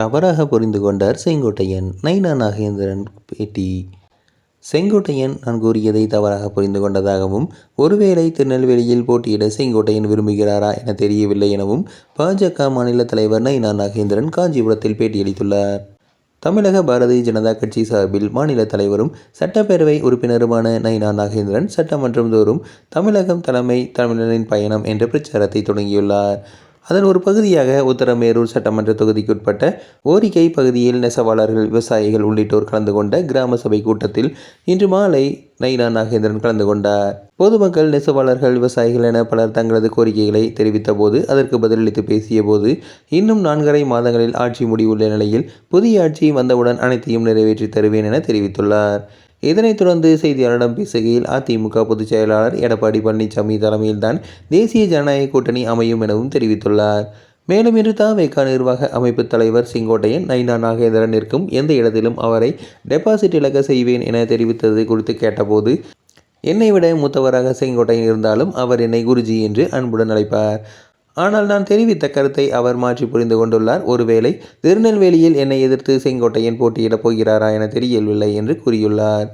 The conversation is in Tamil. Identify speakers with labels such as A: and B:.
A: தவறாக புரிந்து கொண்டார் செங்கோட்டையன். நைனா நாகேந்திரன் பேட்டி. செங்கோட்டையன் நான் கூறியதை தவறாக புரிந்து கொண்டதாகவும் ஒருவேளை திருநெல்வேலியில் போட்டியிட செங்கோட்டையன் விரும்புகிறாரா என தெரியவில்லை எனவும் பாஜக மாநில தலைவர் நைனா நாகேந்திரன் காஞ்சிபுரத்தில் பேட்டியளித்துள்ளார். தமிழக பாரதிய ஜனதா கட்சி சார்பில் மாநில தலைவரும் சட்டப்பேரவை உறுப்பினருமான நைனா நாகேந்திரன் சட்டமன்றம் தோறும் தமிழகம் தலைமை தமிழரின் பயணம் என்ற பிரச்சாரத்தை தொடங்கியுள்ளார். அதன் ஒரு பகுதியாக உத்தரமேரூர் சட்டமன்ற தொகுதிக்குட்பட்ட ஓரிகை பகுதியில் நெசவாளர்கள் விவசாயிகள் உள்ளிட்டோர் கலந்து கொண்ட கிராம சபை கூட்டத்தில் இன்று மாலை நைனா நாகேந்திரன் கலந்து கொண்டார். பொதுமக்கள் நெசவாளர்கள் விவசாயிகள் என பலர் தங்களது கோரிக்கைகளை தெரிவித்த போது அதற்கு பதிலளித்து பேசிய போது இன்னும் நான்கரை மாதங்களில் ஆட்சி முடிவுள்ள நிலையில் புதிய ஆட்சி வந்தவுடன் அனைத்தையும் நிறைவேற்றி தருவேன் என தெரிவித்துள்ளார். இதனைத் தொடர்ந்து செய்தியாளரிடம் பேசுகையில் அதிமுக பொதுச் செயலாளர் எடப்பாடி பழனிசாமி தலைமையில்தான் தேசிய ஜனநாயக கூட்டணி அமையும் எனவும் தெரிவித்துள்ளார். மேலும் இன்று தாவேகா நிர்வாக அமைப்பு தலைவர் செங்கோட்டையன் நைனா நாகேந்திரன் நிற்கும் எந்த இடத்திலும் அவரை டெபாசிட் இழக்க செய்வேன் என தெரிவித்தது குறித்து கேட்டபோது என்னை விட மூத்தவராக செங்கோட்டையன் இருந்தாலும் அவர் என்னை குருஜி என்று அன்புடன் அழைப்பார். ஆனால் நான் தெரிவித்த கருத்தை அவர் மாற்றி புரிந்து கொண்டுள்ளார். ஒருவேளை திருநெல்வேலியில் என்னை எதிர்த்து செங்கோட்டையன் போட்டியிடப் போகிறாரா என தெரியவில்லை என்று கூறியுள்ளார்.